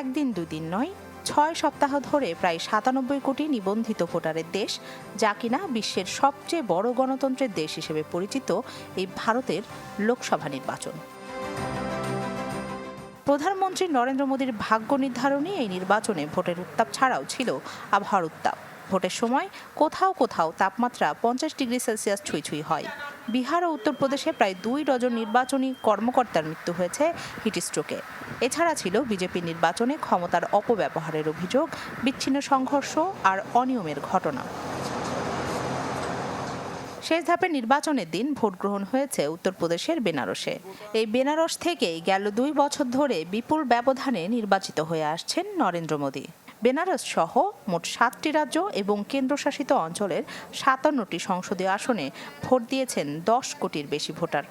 একদিন দুদিন নয়, ছয় সপ্তাহ ধরে প্রায় সাতানব্বই কোটি নিবন্ধিত ভোটারের দেশ, যা কিনা বিশ্বের সবচেয়ে বড় গণতন্ত্রের দেশ হিসেবে পরিচিত এই ভারতের লোকসভা নির্বাচন। প্রধানমন্ত্রী নরেন্দ্র মোদীর ভাগ্য নির্ধারণী এই নির্বাচনে ভোটের উত্তাপ ছাড়াও ছিল আবহাওয়ার উত্তাপ। ভোটের সময় কোথাও কোথাও তাপমাত্রা পঞ্চাশ ডিগ্রি সেলসিয়াস ছুঁই ছুঁই হয়। বিহার ও উত্তরপ্রদেশে প্রায় দুই ডজন নির্বাচনী কর্মকর্তার মৃত্যু হয়েছে হিটস্ট্রোকে এছাড়া ছিল বিজেপি নির্বাচনে ক্ষমতার অপব্যবহারের অভিযোগ, বিচ্ছিন্ন সংঘর্ষ আর অনিয়মের ঘটনা। শেষ ধাপের নির্বাচনের দিন ভোট গ্রহণ হয়েছে উত্তরপ্রদেশের বেনারসে। এই বেনারস থেকেই গেল দুই বছর ধরে বিপুল ব্যবধানে নির্বাচিত হয়ে আসছেন নরেন্দ্র মোদী। বেনারস সহ মোট সাতটি রাজ্য এবং কেন্দ্রশাসিত অঞ্চলের সাতান্নটি সংসদীয় আসনে ভোট দিয়েছেন দশ কোটির বেশি ভোটার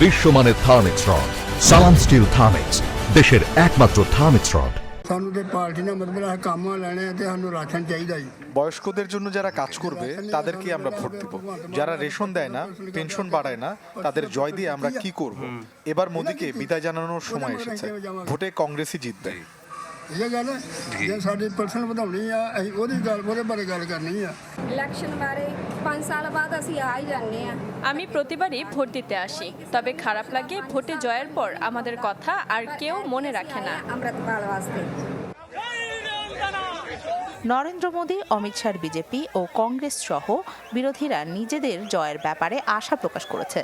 বিশ্বমানের Thermex rod Salam steel Thermex দেশের একমাত্র থার্মিক্স রড ਸਾਨੂੰ ਤੇ ਪਾਰਟੀ ਨੇ ਮਤਲਬ ਆ ਕੰਮ ਲੈਣੇ ਆ ਤੇ ਸਾਨੂੰ ਰਾਸ਼ਨ ਚਾਹੀਦਾ ਜੀ বয়স্কদের জন্য যারা কাজ করবে তাদেরকে আমরা ভোট দিব যারা রেশন দেয় না পেনশন বাড়ায় না তাদের জয় দিয়ে আমরা কি করব এবার মোদীকে বিদায় জানানোর সময় এসেছে ভোটে কংগ্রেসই জিতবে ਇਹ ਗੱਲ ਹੈ ਜੇ ਸਾਡੀ ਪਰਸਨ ਵਧਾਉਣੀ ਆ ਅਸੀਂ ਉਹਦੀ ਗੱਲ ਉਹਦੇ ਬਾਰੇ ਗੱਲ ਕਰਨੀ ਆ ਇਲੈਕਸ਼ਨ ਬਾਰੇ 5 ਸਾਲ ਬਾਅਦ ਅਸੀਂ ਆ ਹੀ ਜਾਂਦੇ ਆ আমি প্রতিবারই ভোট দিতে আসি তবে খারাপ লাগে ভোটে জয়ের পর আমাদের কথা আর কেউ মনে রাখে না ਅੰਮ੍ਰਿਤਪਾਲ ਵਾਸਤੇ নরেন্দ্র মোদী, অমিত শাহর বিজেপি ও কংগ্রেস সহ বিরোধীরা নিজেদের জয়ের ব্যাপারে আশা প্রকাশ করেছে।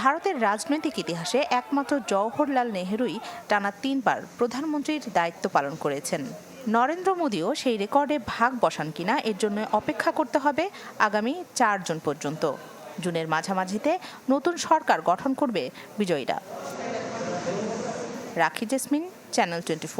ভারতের রাজনৈতিক ইতিহাসে একমাত্র জওহরলাল নেহরুই টানা তিনবার প্রধানমন্ত্রীর দায়িত্ব পালন করেছেন। নরেন্দ্র মোদীও সেই রেকর্ডে ভাগ বসান কিনা এর জন্য অপেক্ষা করতে হবে আগামী চার জুন পর্যন্ত। জুনের মাঝামাঝিতে নতুন সরকার গঠন করবে বিজয়ীরা। রাখি জেসমিন, চ্যানেল টোয়েন্টি